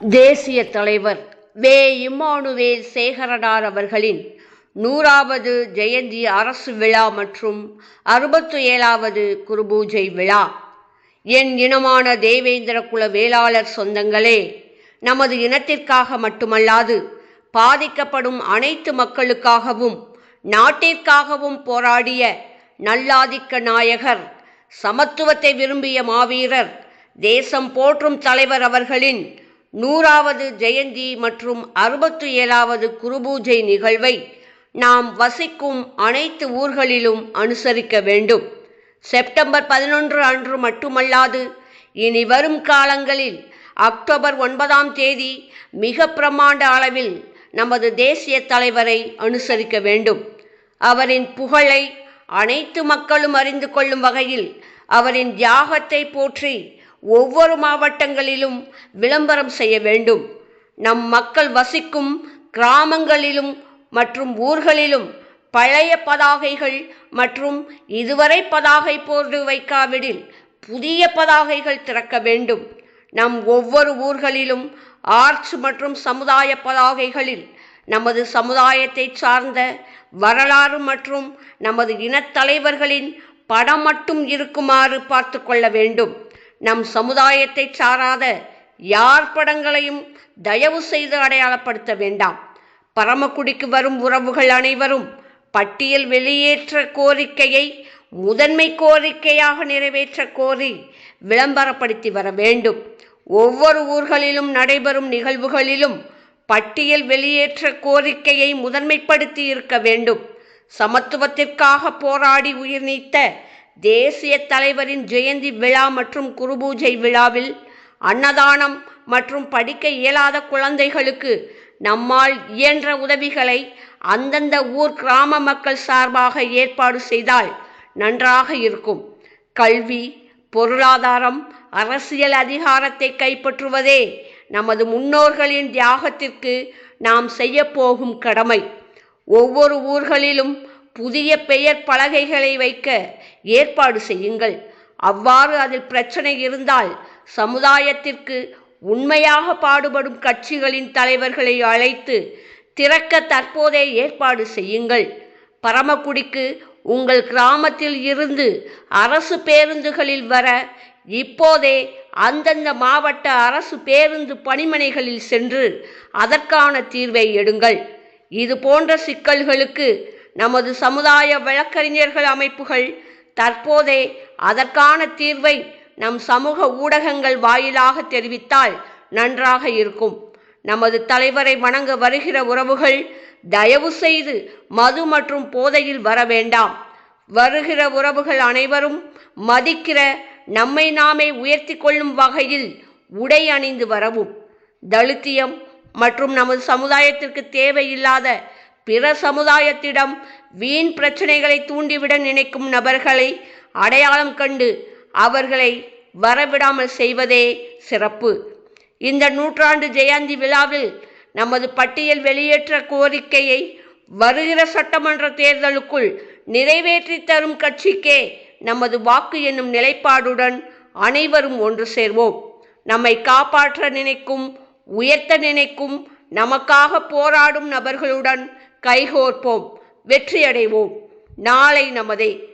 தேசிய தலைவர் வே. இம்மானுவே சேகரனார் அவர்களின் நூறாவது ஜெயந்தி அரசு விழா மற்றும் அறுபத்து ஏழாவது குருபூஜை விழா. என் இனமான தேவேந்திர குல வேளாளர் சொந்தங்களே நமது இனத்திற்காக மட்டுமல்லாது பாதிக்கப்படும் அனைத்து மக்களுக்காகவும் நாட்டிற்காகவும் போராடிய நல்லாதிக்க நாயகர் சமத்துவத்தை விரும்பிய மாவீரர் தேசம் போற்றும் தலைவர் அவர்களின் நூறாவது ஜெயந்தி மற்றும் அறுபத்து ஏழாவது குருபூஜை நிகழ்வை நாம் வசிக்கும் அனைத்து ஊர்களிலும் அனுசரிக்க வேண்டும். செப்டம்பர் பதினொன்று அன்று மட்டுமல்லாது இனி வரும் காலங்களில் அக்டோபர் ஒன்பதாம் தேதி மிக பிரமாண்ட அளவில் நமது தேசிய தலைவரை அனுசரிக்க வேண்டும். அவரின் புகழை அனைத்து மக்களும் அறிந்து கொள்ளும் வகையில் அவரின் தியாகத்தை போற்றி ஒவ்வொரு மாவட்டங்களிலும் விளம்பரம் செய்ய வேண்டும். நம் மக்கள் வசிக்கும் கிராமங்களிலும் மற்றும் ஊர்களிலும் பழைய பதாகைகள் மற்றும் இதுவரை பதாகை போர்டு வைக்காவிடில் புதிய பதாகைகள் திறக்க வேண்டும். நம் ஒவ்வொரு ஊர்களிலும் ஆர்ட்ஸ் மற்றும் சமுதாய பதாகைகளில் நமது சமுதாயத்தை சார்ந்த வரலாறு மற்றும் நமது இனத்தலைவர்களின் படம் மட்டும் இருக்குமாறு பார்த்து கொள்ள வேண்டும். நம் சமுதாயத்தை சாராத யார் படங்களையும் தயவு செய்து அடையாளப்படுத்த வேண்டாம். பரமக்குடிக்கு வரும் உறவுகள் அனைவரும் பட்டியல் வெளியேற்ற கோரிக்கையை முதன்மை கோரிக்கையாக நிறைவேற்ற கோரி விளம்பரப்படுத்தி வர வேண்டும். ஒவ்வொரு ஊர்களிலும் நடைபெறும் நிகழ்வுகளிலும் பட்டியல் வெளியேற்ற கோரிக்கையை முதன்மைப்படுத்தி இருக்க வேண்டும். சமத்துவத்திற்காக போராடி உயிர் நீத்த தேசிய தலைவரின் ஜெயந்தி விழா மற்றும் குருபூஜை விழாவில் அன்னதானம் மற்றும் படிக்க இயலாத குழந்தைகளுக்கு நம்மால் இயன்ற உதவிகளை அந்தந்த ஊர் கிராம மக்கள் சார்பாக ஏற்பாடு செய்தால் நன்றாக இருக்கும். கல்வி பொருளாதாரம் அரசியல் அதிகாரத்தை கைப்பற்றுவதே நமது முன்னோர்களின் தியாகத்திற்கு நாம் செய்யப்போகும் கடமை. ஒவ்வொரு ஊர்களிலும் புதிய பெயர் பலகைகளை வைக்க ஏற்பாடு செய்யுங்கள். அவ்வாறு அதில் பிரச்சனை இருந்தால் சமுதாயத்திற்கு உண்மையாக பாடுபடும் கட்சிகளின் தலைவர்களை அழைத்து திறக்க தற்போதே ஏற்பாடு செய்யுங்கள். பரமக்குடிக்கு உங்கள் கிராமத்தில் இருந்து அரசு பேருந்துகளில் வர இப்போதே அந்தந்த மாவட்ட அரசு பேருந்து பணிமனைகளில் சென்று அதற்கான தீர்வை எடுங்கள். இது போன்ற சிக்கல்களுக்கு நமது சமுதாய வழக்கறிஞர்கள் அமைப்புகள் தற்போதே அதற்கான தீர்வை நம் சமூக ஊடகங்கள் வாயிலாக தெரிவித்தால் நன்றாக இருக்கும். நமது தலைவரை வணங்க வருகிற உறவுகள் தயவு செய்து மது மற்றும் போதையில் வர வேண்டாம். வருகிற உறவுகள் அனைவரும் மதிக்கிற நம்மை நாமே உயர்த்தி கொள்ளும் வகையில் உடை அணிந்து வரவும். தலித்தியம் மற்றும் நமது சமுதாயத்திற்கு தேவையில்லாத பிற சமுதாயத்திடம் வீண் பிரச்சனைகளை தூண்டிவிட நினைக்கும் நபர்களை அடையாளம் கண்டு அவர்களை வரவிடாமல் செய்வதே சிறப்பு. இந்த நூற்றாண்டு ஜெயந்தி விழாவில் நமது பட்டியல் வெளியேற்ற கோரிக்கையை வருகிற சட்டமன்ற தேர்தலுக்குள் நிறைவேற்றி தரும் கட்சிக்கே நமது வாக்கு என்னும் நிலைப்பாடுடன் அனைவரும் ஒன்று சேர்வோம். நம்மை காப்பாற்ற நினைக்கும் உயர்த்த நினைக்கும் நமக்காக போராடும் நபர்களுடன் கைகோர்ப்போம் வெற்றியடைவோம். நாளை நமதே.